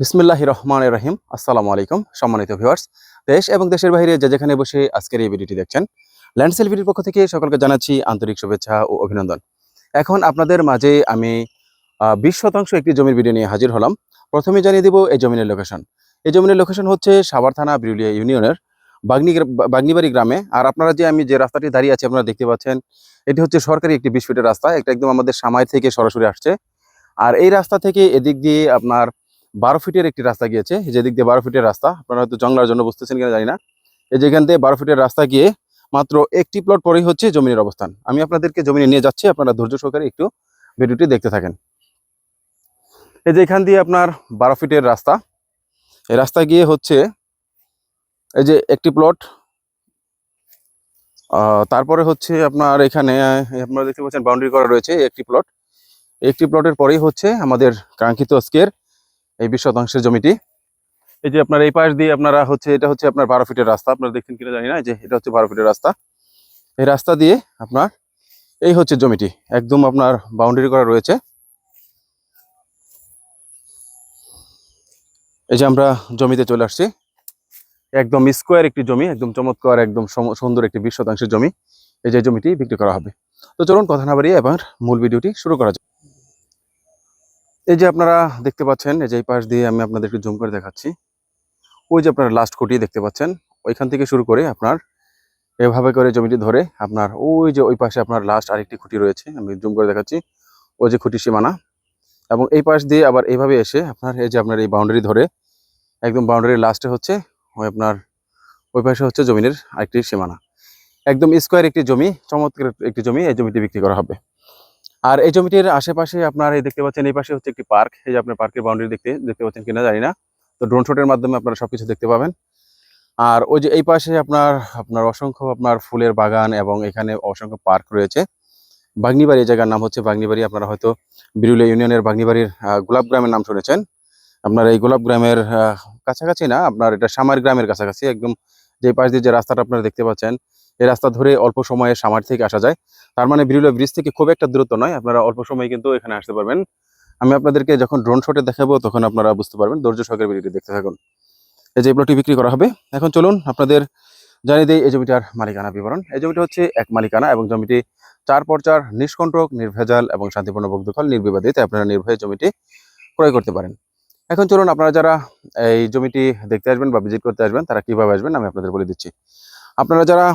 বিসমিল্লাহ রহমান রহিম। আসসালামু আলাইকুম, সম্মানিত ভিউয়ার্স দেশ এবং দেশের বাইরে যে যেখানে বসে আজকের এই ভিডিওটি দেখছেন ল্যান্ড সেলফিটির পক্ষ থেকে সকলকে জানাচ্ছি আন্তরিক শুভেচ্ছা ও অভিনন্দন। এখন আপনাদের মাঝে আমি বিশ শতাংশ একটি জমির ভিডিও নিয়ে হাজির হলাম। প্রথমে জানিয়ে দিব এই জমিনের লোকেশন এই জমিনের লোকেশন হচ্ছে সাভার থানা বিরুলিয়া ইউনিয়নের বাগনি বাগনিবাড়ি গ্রামে। আর আপনারা যে আমি যে রাস্তাটি দাঁড়িয়ে আছি আপনারা দেখতে পাচ্ছেন, এটি হচ্ছে সরকারি একটি বিশ ফিটের রাস্তা। এটা একদম আমাদের সামাই থেকে সরাসরি আসছে। আর এই রাস্তা থেকে এদিক দিয়ে আপনার বারো ফিটের একটি রাস্তা গিয়েছে। যেদিক দিয়ে বারো ফিটের রাস্তা, আপনারা হয়তো জংলার জন্য বুঝতেছেন কিনা জানি না। এই যেখান থেকে বারো ফিটের রাস্তা গিয়ে মাত্র একটি প্লট পরেই হচ্ছে জমিনের অবস্থান। আমি আপনাদেরকে জমিনে নিয়ে যাচ্ছি, আপনারা ধৈর্য সহকারে একটু ভিডিওটি দেখতে থাকেন। এই যে এখান দিয়ে আপনার বারো ফিটের রাস্তা, এই রাস্তা গিয়ে হচ্ছে এই যে একটি প্লট তারপরে হচ্ছে আপনার এখানে আপনারা দেখতে পাচ্ছেন বাউন্ডারি করা রয়েছে একটি প্লট একটি প্লটের পরেই হচ্ছে আমাদের কাঙ্ক্ষিত আজকের এই বিশ শতাংশের জমিটি। এই যে আপনার এই পাশ দিয়ে আপনারা হচ্ছে, এটা হচ্ছে আপনার বারো ফিটের রাস্তা। আপনারা দেখছেন কিনা জানি না যে এটা হচ্ছে বারো ফিটের রাস্তা। এই রাস্তা দিয়ে আপনার এই হচ্ছে জমিটি। একদম আপনার বাউন্ডারি করা রয়েছে। এই যে আমরা জমিতে চলে আসছি। একদম স্কোয়ার একটি জমি, একদম চমৎকার, একদম সুন্দর একটি বিশ শতাংশের জমি। এই যে জমিটি বিক্রি করা হবে। তো চলুন কথা না বাড়িয়ে এবার মূল ভিডিওটি শুরু করা যাক। এই যে আপনারা দেখতে পাচ্ছেন, এই যে এই পাশ দিয়ে আমি আপনাদেরকে জুম করে দেখাচ্ছি। ওই যে আপনারা লাস্ট খুঁটি দেখতে পাচ্ছেন, ওইখান থেকে শুরু করে আপনার এভাবে করে জমিটি ধরে আপনার ওই যে ওই পাশে আপনার লাস্ট আরেকটি খুঁটি রয়েছে, আমি জুম করে দেখাচ্ছি, ওই যে খুঁটি সীমানা। এবং এই পাশ দিয়ে আবার এইভাবে এসে আপনার এই যে আপনার এই বাউন্ডারি ধরে, একদম বাউন্ডারির লাস্টে হচ্ছে, ওই আপনার ওই পাশে হচ্ছে জমিনের আরেকটি সীমানা। একদম স্কোয়ার একটি জমি, চমৎকার একটি জমি, এই জমিটি বিক্রি করা হবে। আর এই জমিটির আশেপাশে আপনার এই দেখতে পাচ্ছেন, এই পাশে হচ্ছে একটি পার্ক। এই যে আপনার পার্কের বাউন্ডারি দেখতে দেখতে পাচ্ছেন কিনা জানি না। তো ড্রোন শটের মাধ্যমে আপনারা সবকিছু দেখতে পাবেন। আর ওই যে এই পাশে আপনার আপনার অসংখ্য আপনার ফুলের বাগান এবং এখানে অসংখ্য পার্ক রয়েছে। বাগনিবাড়ি, এই জায়গার নাম হচ্ছে বাগনিবাড়ি। আপনারা হয়তো বিরুলিয়া ইউনিয়নের বাগনিবাড়ির গোলাপ গ্রামের নাম শুনেছেন। আপনার এই গোলাপ গ্রামের কাছাকাছি না? আপনার এটা সামার গ্রামের কাছাকাছি, একদম যে পাশ দিয়ে যে রাস্তাটা আপনারা দেখতে পাচ্ছেন এই রাস্তা ধরে অল্প সময়ে সামার থেকে আসা যায়। তার মানে বিরুলিয়া ব্রিজ থেকে খুব একটা দূরত্ব নয়। আপনারা অল্প সময় কিন্তু এখানে আসতে পারবেন। আমি আপনাদেরকে যখন ড্রোন শটে দেখাবো, তখন আপনারা বুঝতে পারবেন। ধৈর্য সহকারে ভিডিওটি দেখতে থাকুন। এই যে প্লটটি বিক্রি করা হবে। এখন চলুন আপনাদের জানিয়ে দিই এই জমিটার মালিকানা বিবরণ। এই জমিটা হচ্ছে এক মালিকানা এবং জমিটি চার পর চার নিষ্কণ্টক, নির্ভেজাল এবং শান্তিপূর্ণ বগ্ধকল নির্বিবাদে। তাই আপনারা নির্ভয়ে জমিটি ক্রয় করতে পারেন। এখন চলুন আপনারা যারা এই জমিটি দেখতে আসবেন বা ভিজিট করতে আসবেন, তারা কীভাবে আসবেন আমি আপনাদের বলে দিচ্ছি। আপনারা যারা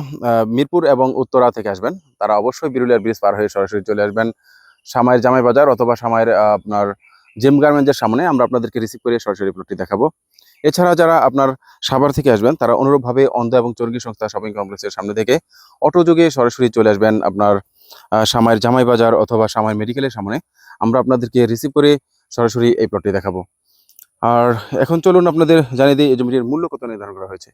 মিরপুর এবং উত্তরা থেকে আসবেন তারা অবশ্যই বিরুলিয়ার ব্রিজ পার হয়ে সরাসরি চলে আসবেন সামায়ের জামাই বাজার অথবা সামায়ের আহ, আপনার জিম গার্মেন্টসের সামনে। আমরা আপনাদেরকে রিসিভ করে সরাসরি প্লটটি দেখাবো। এছাড়া যারা আপনার সাভার থেকে আসবেন তারা অনুরূপভাবে অন্ধ এবং চর্গি সংস্থা শপিং কমপ্লেক্সের সামনে থেকে অটো যোগে সরাসরি চলে আসবেন আপনার আহ, সামায়ের জামাই বাজার অথবা সামাই মেডিকেলের সামনে। আমরা আপনাদেরকে রিসিভ করে সরাসরি এই প্লটটি দেখাবো। আর এখন চলুন আপনাদের জানিয়ে দিই এই জমিটির মূল্য কত নির্ধারণ করা হয়েছে।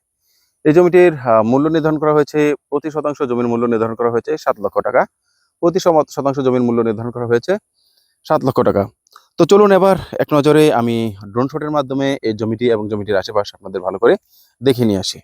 এই জমিটির মূল্য নির্ধারণ করা হয়েছে, প্রতি শতাংশ জমির মূল্য নির্ধারণ করা হয়েছে সাত লক্ষ টাকা। প্রতি শতাংশ জমির মূল্য নির্ধারণ করা হয়েছে সাত লক্ষ টাকা। তো চলুন এবার এক নজরে আমি ড্রোন শটের মাধ্যমে এই জমিটি এবং জমিটির আশেপাশে আপনাদের ভালো করে দেখে নিয়ে আসি।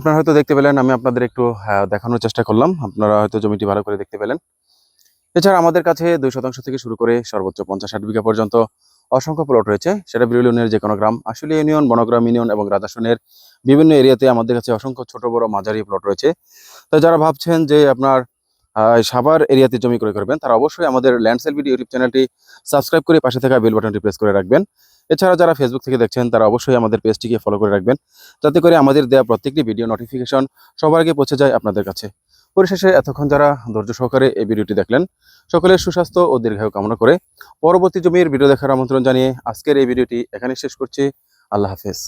আপনারা হয়তো দেখতে পেলেন, আমি আপনাদের একটু দেখানোর চেষ্টা করলাম। আপনারা হয়তো জমিটি ভালো করে দেখতে পেলেন। এছাড়া আমাদের কাছে দুই শতাংশ থেকে শুরু করে সর্বোচ্চ পঞ্চাশ ষাট বিঘা পর্যন্ত অসংখ্য প্লট রয়েছে। সেটা বিরল ইউনিয়নের যে কোনো গ্রাম আসলে ইউনিয়ন, বনগ্রাম ইউনিয়ন এবং রাজাসনের বিভিন্ন এরিয়াতে আমাদের কাছে অসংখ্য ছোট, বড়, মাঝারি প্লট রয়েছে। তো যারা ভাবছেন যে আপনার সাভার এরিয়াতে জমি ক্রয় করবেন, তারা অবশ্যই আমাদের ল্যান্ড সেল ভিডিও ইউটিউব চ্যানেলটি সাবস্ক্রাইব করে পাশে থাকা বেল বাটনটি প্রেস করে রাখবেন। এছাড়া যারা ফেসবুক থেকে দেখছেন, তারা অবশ্যই আমাদের পেজটিকে ফলো করে রাখবেন। যাতে করে আমাদের দেওয়া প্রত্যেকটি ভিডিও নোটিফিকেশন সবার আগে পৌঁছে যায় আপনাদের কাছে। পরিশেষে এতক্ষণ যারা ধৈর্য সহকারে এই ভিডিওটি দেখলেন, সকলের সুস্বাস্থ্য ও দীর্ঘায়ু কামনা করে পরবর্তী জমির ভিডিও দেখার আমন্ত্রণ জানিয়ে আজকের এই ভিডিওটি এখানে শেষ করছি। আল্লাহ হাফেজ।